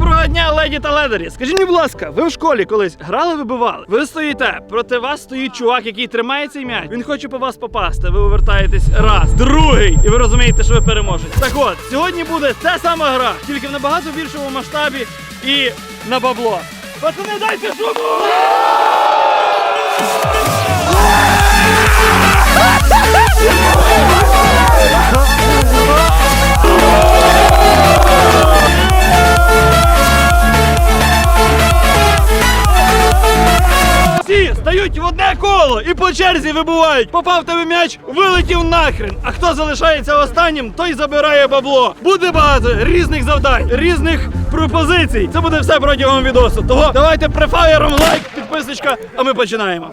Доброго дня, леді та ледері. Скажіть мені, будь ласка, ви в школі колись грали, вибивали? Ви стоїте, проти вас стоїть чувак, який тримає цей м'яч. Він хоче по вас попасти. Ви вивертаєтесь раз, другий, і ви розумієте, що ви переможете. Так от, сьогодні буде та сама гра, тільки в набагато більшому масштабі і на бабло. Пацани, дайте шуму! Всі стають в одне коло і по черзі вибувають. Попав тебе м'яч, вилетів нахрен. А хто залишається останнім, той забирає бабло. Буде багато різних завдань, різних пропозицій. Це буде все протягом відосу. Того давайте префаєром лайк, підписочка, а ми починаємо.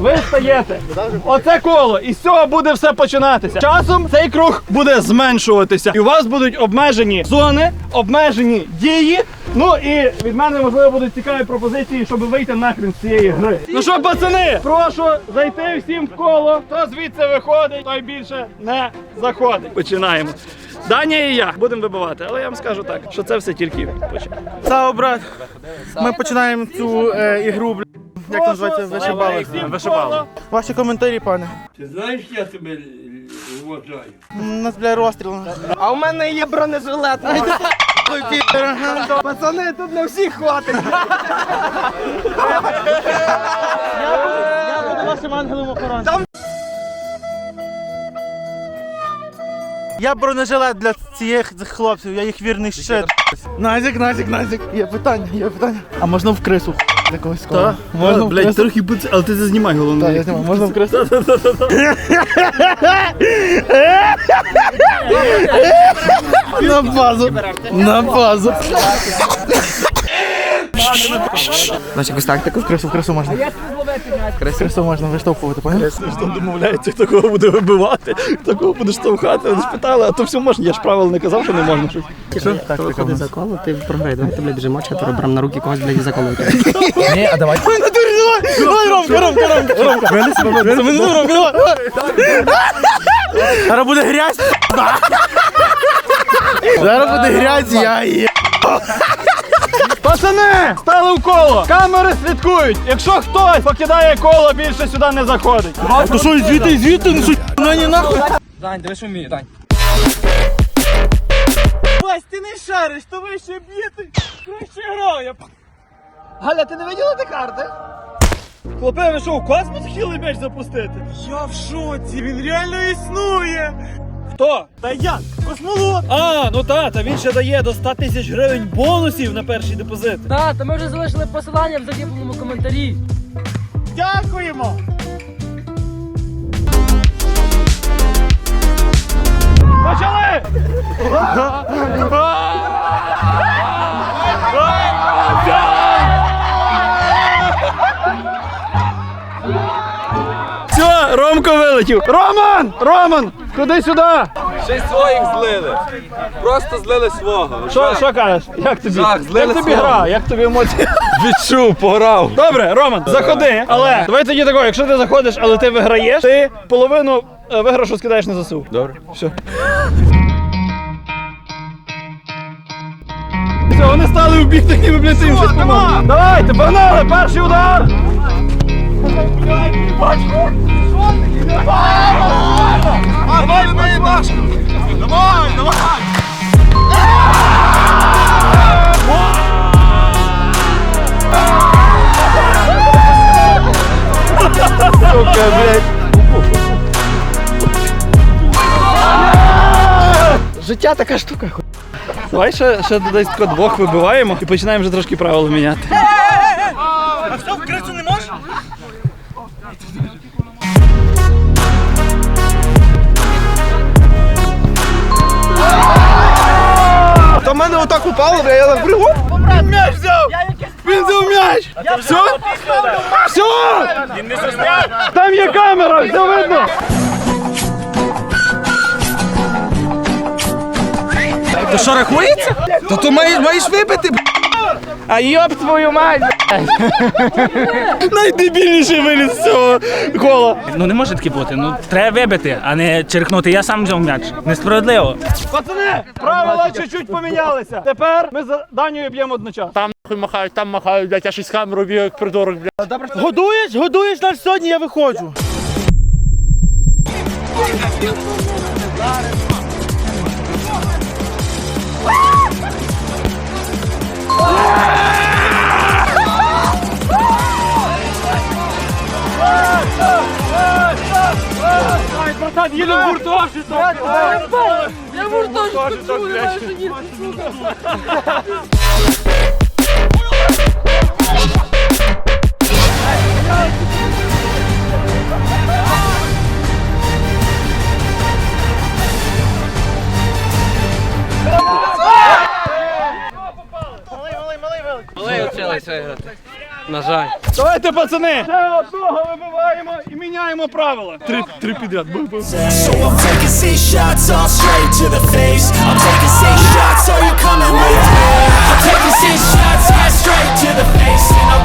Ви стаєте. Оце коло, і з цього буде все починатися. Часом цей круг буде зменшуватися. І у вас будуть обмежені зони, обмежені дії. Ну і від мене можливо будуть цікаві пропозиції, щоб вийти нахрен з цієї гри. Ну що, пацани, прошу зайти всім в коло. Хто звідси виходить, той більше не заходить. Починаємо. Даня і я будемо вибивати, але я вам скажу так, що це все тільки початок. Цао, брат. Ми починаємо цю е, ігру, бля. Як називається? Вишибали. Вишибали. Ваші коментарі, пане. Ти знаєш, я тебе л- вважаю? У нас, бля, розстріл. А у мене є бронежилет. Пацани, тут на всіх хватить. Я буду вашим ангелом охоронцем. Я бронежилет для цих цих хлопців, я їх вірний щит. Назік, Назік, Назік. Є питання, є питання. А можна в крису для когось Так, Можна крису? трохи будь, але ти це знімай головне. Так, я знімаю. Можна вкрасти? На базу. На базу. Значить, якусь тактику. В красу, в красу можна. Крису можна виштовхувати, поняв? Хто домовляється, хто кого буде вибивати, хто кого буде штовхати. Вони спитали, а то все можна. Я ж правил не казав, що не можна щось. Що? Виходить за коло, ти програй. Давайте, блядь, біжимо, четверо беремо на руки когось, блядь, і заколуйте. Давай, Ромка, Ромка, Ромка, Ромка. Ромка, давай. Зараз буде грязь. Зараз буде грязь, я є. Пацани, стали в коло. Камери слідкують. Якщо хтось покидає коло, більше сюди не заходить. То що, звідти, звідти, ну що, на ні нахуй. Дань, диви, що вміє, Дань. Вась, ти не шариш, то вище б'єти. Краще грає. Галя, ти не виділа ті карти? Хлопе, ви що, в космос хотіли м'яч запустити? Я в шоці, він реально існує. Хто? Та як? Космолот. А, ну та, та він ще дає до 100 тисяч гривень бонусів на перший депозит. Так, то ми вже залишили посилання в закріпленому коментарі. Дякуємо. Почали! Все, Ромко вилетів. Роман! Роман! Куди сюди? Ще й своїх злили. Просто злили свого. Що, що кажеш? Як тобі? Жах, злили Як тобі слово. гра? Як тобі емоції? Відчув, пограв. Добре, Роман, заходи. Але давай тоді тако, якщо ти заходиш, але ти виграєш, ти половину е, виграшу скидаєш на ЗСУ. Добре. Все. Все, вони стали у бік такими, блядь, їм щось помогли. Давайте, погнали, перший удар! Давай, Сука, блядь. Життя така штука. Давай ще, ще десь тако двох вибиваємо і починаємо вже трошки правила міняти. А що, в крису не можеш? То в мене отак упало, бля, я так пригод. М'яч взяв! Він взяв м'яч! Все? Все! Він не Там є камера, все видно! То що рахується? То ти маєш, маєш випити, б***. А йоп твою мать! Найдебільніший виліз з цього кола. Ну не може таке бути. Ну треба вибити, а не черкнути. Я сам взяв м'яч. Несправедливо. Пацани, правила чуть-чуть помінялися. Тепер ми за Данію б'ємо одночасно. Там махають, там махають, блядь, я щось камеру б'ю, як придурок, блядь. Годуєш? Годуєш нас сьогодні, я виходжу. Ай, братан, їдемо в гуртожиток. Я в гуртожитку чую, Давайте, пацани, ще одного вибиваємо і міняємо правила. Три, три підряд. Бу-бу. So I'm taking six shots all straight to the face. I'm taking six shots, are you coming with me? I'm taking six shots, yeah, straight to the face. And I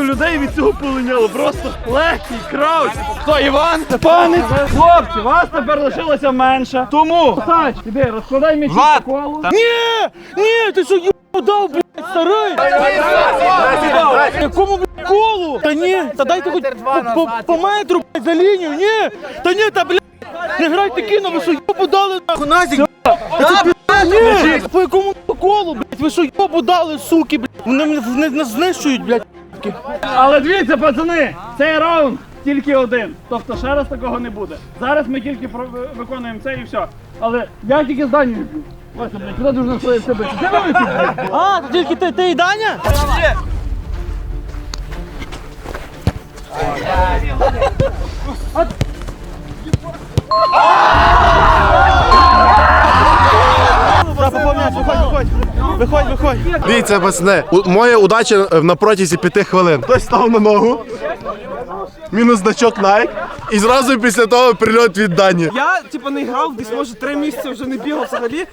зразу людей від цього полиняло? Просто легкий крауч. Хто, Іван? Степанець? Хлопці, вас тепер лишилося менше. Тому, Сач, іди, розкладай м'ячі по колу. Ні! Ні, ти що їбу дав, блядь, старий? Якому, блядь, колу? Та ні, та дайте хоч по, по, по метру, блядь, за лінію, ні! Та ні, та, блядь, не грайте кіно, ви що їбу дали, нахуй, Назік? Ні! По якому колу, блядь, ви що їбу дали, суки, блядь? Вони мене не, не знищують, блядь. Але дивіться, пацани, цей раунд тільки один. Тобто ще раз такого не буде. Зараз ми тільки про- виконуємо це і все. Але я тільки з Данією б'ю. Вася, блядь, куди дуже своє себе? Де ви блядь? А, то тільки ти, ти і Даня? Да, виходь, виходь. Виходь, виходь. Дивіться, пацани, у- моя удача е, на протязі п'яти хвилин. Хтось став на ногу, мінус значок Nike, і зразу після того прильот від Дані. Я типу не грав, десь може три місяці вже не бігав взагалі.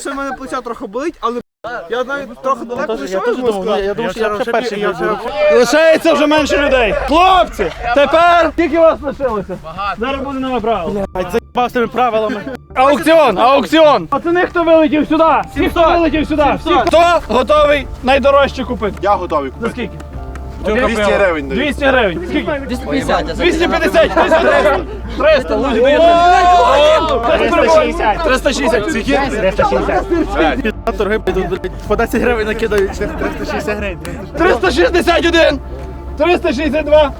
Ще в мене плеча трохи болить, але я навіть трохи далеко Я теж думав, я думав, що я ще перший не буду. Лишається вже менше людей. Хлопці, тепер скільки вас лишилося? Зараз буде нове правило. Заїбав з тими правилами. Аукціон, аукціон. Пацани, хто вилетів сюди? Всі, хто вилетів сюди? Всі, хто готовий найдорожче купити? Я готовий За скільки? 200 гривень даю. 200 гривень. Скільки? 250, я 250. 300. Лузі дає. 360. 360. 360. Торги підуть, блядь, по 10 гривень накидають. 360 гривень. 361. 362.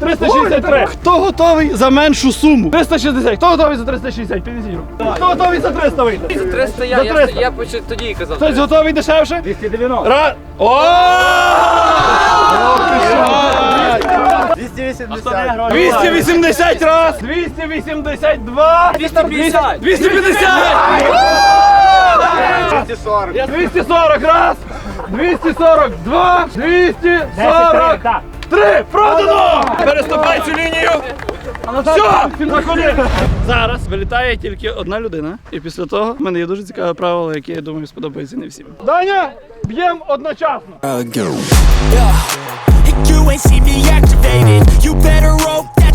363. Хто готовий за меншу суму? 360. Хто готовий за 360? 50 рублів. Хто готовий за 300 вийти? 300 я- я- я почав тоді і казав. Хтось готовий дешевше? 290. Раз. О! 280. 280 раз. 282. 250. 250. 240. 240 раз. 242. 243. Продано! Переступай цю лінію. Все! Зараз вилітає тільки одна людина. І після того в мене є дуже цікаве правило, яке я думаю сподобається не всім. Даня, б'ємо одночасно.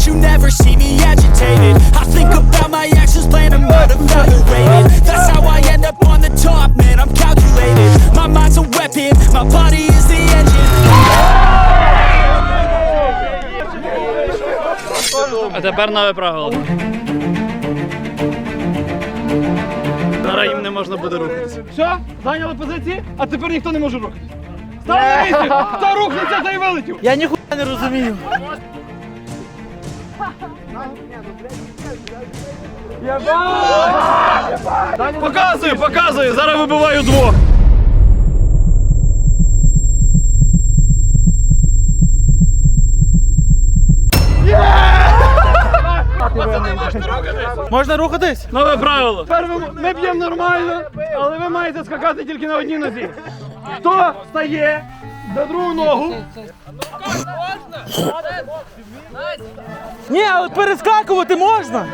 You never see me agitated. I think about my actions, plan them out, evaluated. That's how I end up on the top, man. I'm calculated. My mind's a weapon, my body is the engine. А тепер нове правило. Зараз їм не можна буде рухатися. Все, зайняли позиції, а тепер ніхто не може рухатися. Став на місці! Хто рухнеться, той вилетів! Я ніхуя не розумію. Показую, показую! Зараз вибиваю двох. Можна рухатись? Нове правило. Тепер ви- ми б'ємо нормально, але ви маєте скакати тільки на одній нозі. Хто стає на другу ногу? Ні, але перескакувати можна.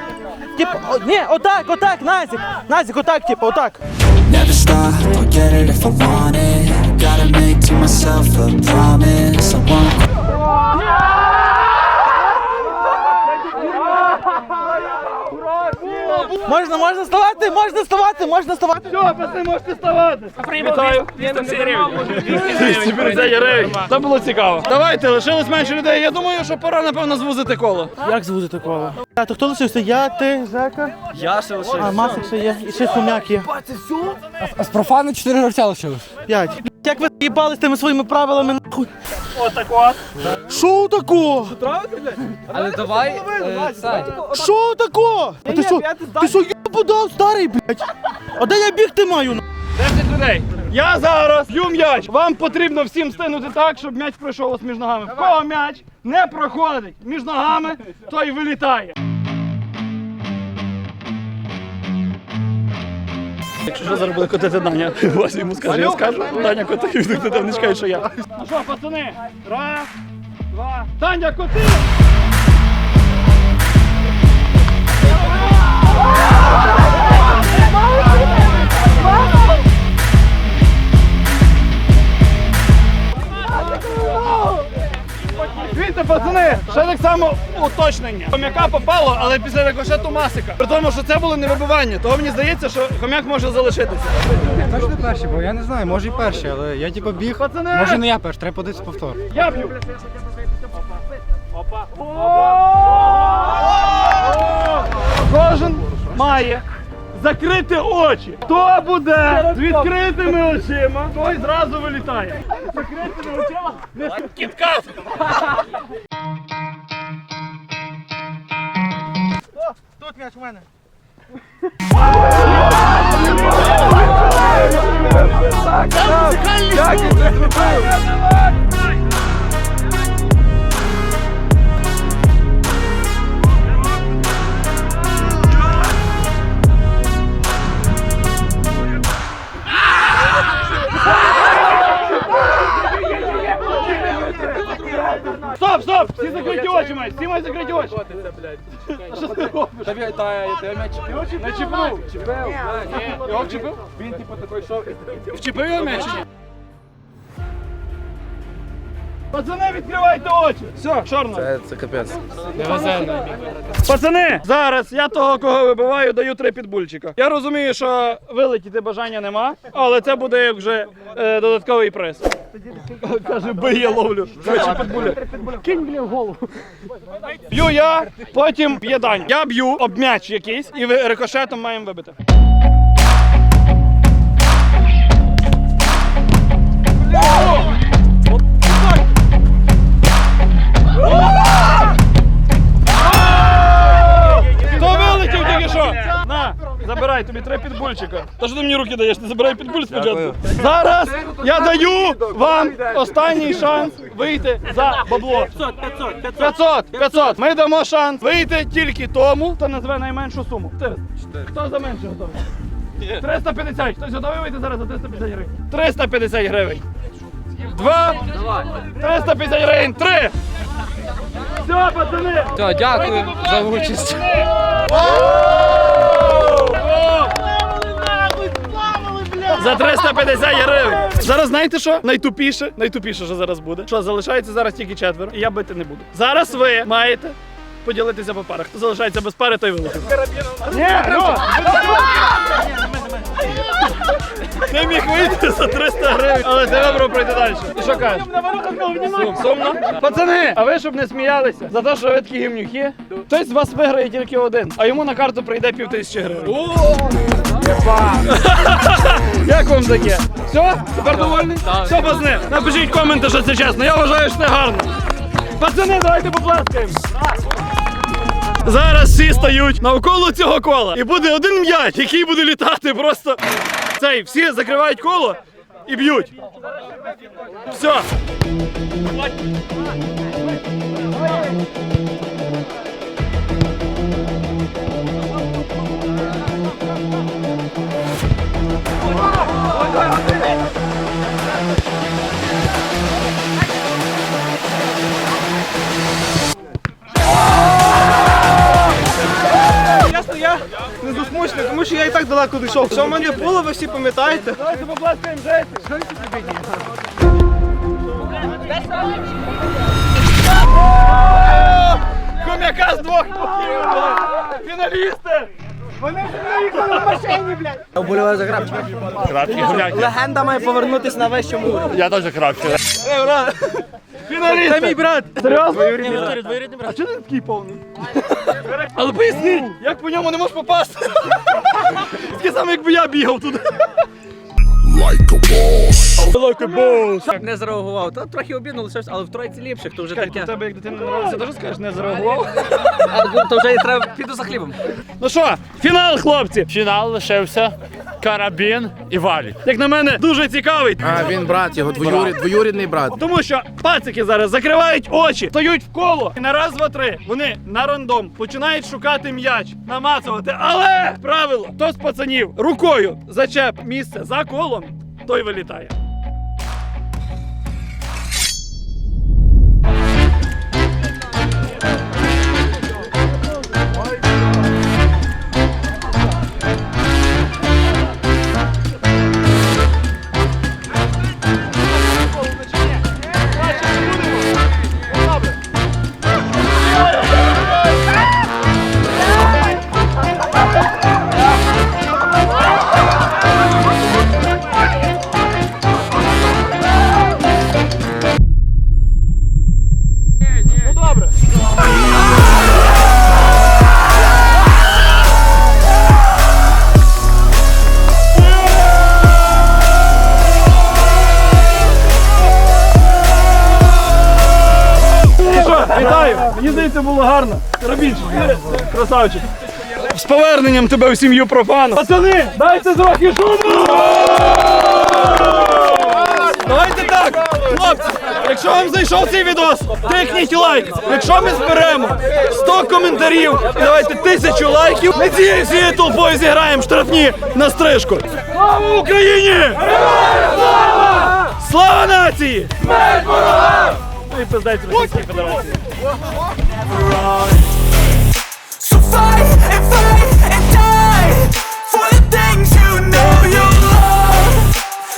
Типу, о, ні, отак, отак, Назік. Назік, отак, типу, отак. Never stop, I'll get it if I want it Gotta make to myself a promise I won't Можна, можна ставати, можна ставати, можна ставати. Все, пацани, можете ставати. Вітаю. 250 гривень. Це було цікаво. Давайте, лишилось менше людей. Я думаю, що пора, напевно, звузити коло. Як звузити коло? А то хто лишився? Я, ти, Жека? Я ще лише. А, Масик ще є. І ще хомяк є. А з профану 4 гравця лишилось. П'ять. Як ви їбали з тими своїми правилами, нахуй? Отак от. Що тако? Але давай, Сань. Що тако? А ти що? Ти що їбу дав, старий, блядь? А де я бігти маю? на- 10 людей. Я зараз б'ю м'яч. Вам потрібно всім стинути так, щоб м'яч пройшов ось між ногами. В кого м'яч не проходить між ногами, той вилітає. Якщо що зараз буде котити Даня, Вася йому скаже, я скажу, Даня коти, він ти там не чекаєш, що я. Ну що, пацани, раз, два, Даня коти! Дивіться, пацани, ще так само уточнення. Хомяка попало, але після рикошету масика. При тому, що це було не вибивання, того мені здається, що хомяк може залишитися. Точно перші, бо я не знаю, може і перші, але я типу біг. Пацани! Може не я перший, треба подивитися повтор. Я б'ю. Опа. Кожен має закрити очі. Хто буде з відкритими очима, той зразу вилітає. З Закритими очима кітка. кіткат. Тут м'яч у мене. м'яч чіпив. Не чіпнув. Чіпив. Його вчепив? Він типу такий йшов. Вчепив його м'яч? Пацани, відкривайте очі! Все, чорно. Це, це капець. Пацани, зараз я того, кого вибиваю, даю три підбульчика. Я розумію, що вилетіти бажання нема, але це буде як вже е, додатковий приз. Каже, бий, я ловлю. Короче, підбуля. Кинь, блін, в голову. Б'ю я, потім б'є Дань. Я б'ю об м'яч якийсь і ви рикошетом маємо вибити. Забирай тобі три підбульчика. Та що ти мені руки даєш? Ти забирай підбуль спочатку. Зараз я даю вам останній шанс вийти за бабло. 500, 500, 500. Ми дамо шанс вийти тільки тому, хто назве найменшу суму. Ти, Хто за менше готовий? 350. Хтось готовий вийти зараз за 350 гривень? 350 гривень. Два. 350 гривень. Три. Все, пацани. Все, дякую за участь. За 350 гривень. Зараз знаєте що? Найтупіше, найтупіше, що зараз буде. Що залишається зараз тільки четверо, і я бити не буду. Зараз ви маєте поділитися по парах. Хто залишається без пари, той вилетить. Ні, ну! Ти міг вийти за 300 гривень, але ти вибрав пройти далі. І що кажеш? Сум, сумно? Пацани, а ви щоб не сміялися за те, що ви такі гімнюхи, хтось з вас виграє тільки один, а йому на карту прийде пів тисячі гривень. Як вам таке? Все? Тепер довольний? Все, пацани, напишіть коменти, що це чесно. Я вважаю, що це гарно. Пацани, давайте поплескаємо. Зараз всі стають навколо цього кола. І буде один м'яч, який буде літати. Просто цей всі закривають коло і б'ють. Все. Далеко дійшов. Що в мене було, ви всі пам'ятаєте? Давайте поплескаємо жесті. Хомяка з двох боків. Фіналісти! Вони приїхали в машині, блядь! Легенда має повернутися на вищому уровні. Я теж крапчу. Фіналісти! Це мій брат! Серйозно? А чого ти такий повний? Але поясніть, як по ньому не можеш попасти? Таке саме, якби я бігав туди. Не зреагував. Та трохи обідно лишився, але в тройці ліпших, то вже у таке. тебе як дитина народилася, теж скажеш, не зреагував. А, То вже і треба піду за хлібом. Ну що, фінал, хлопці! Фінал лишився карабін і валі. Як на мене, дуже цікавий. А він брат, його двоюрід, двоюрідний брат. Тому що пацики зараз закривають очі, стають в коло. І на раз, два, три вони на рандом починають шукати м'яч, намацувати. Але правило, хто з пацанів рукою зачеп місце за колом, той вилітає. Красавчик. З поверненням тебе в сім'ю профану. Пацани, дайте трохи шуму! Давайте так, хлопці, якщо вам зайшов цей відос, тикніть лайк. Якщо ми зберемо 100 коментарів, і давайте тисячу лайків, ми цією всією толпою зіграємо штрафні на стрижку. Слава Україні! Слава! Слава нації! Смерть ворогам! Ну і пиздець Російській Федерації. Fight and fight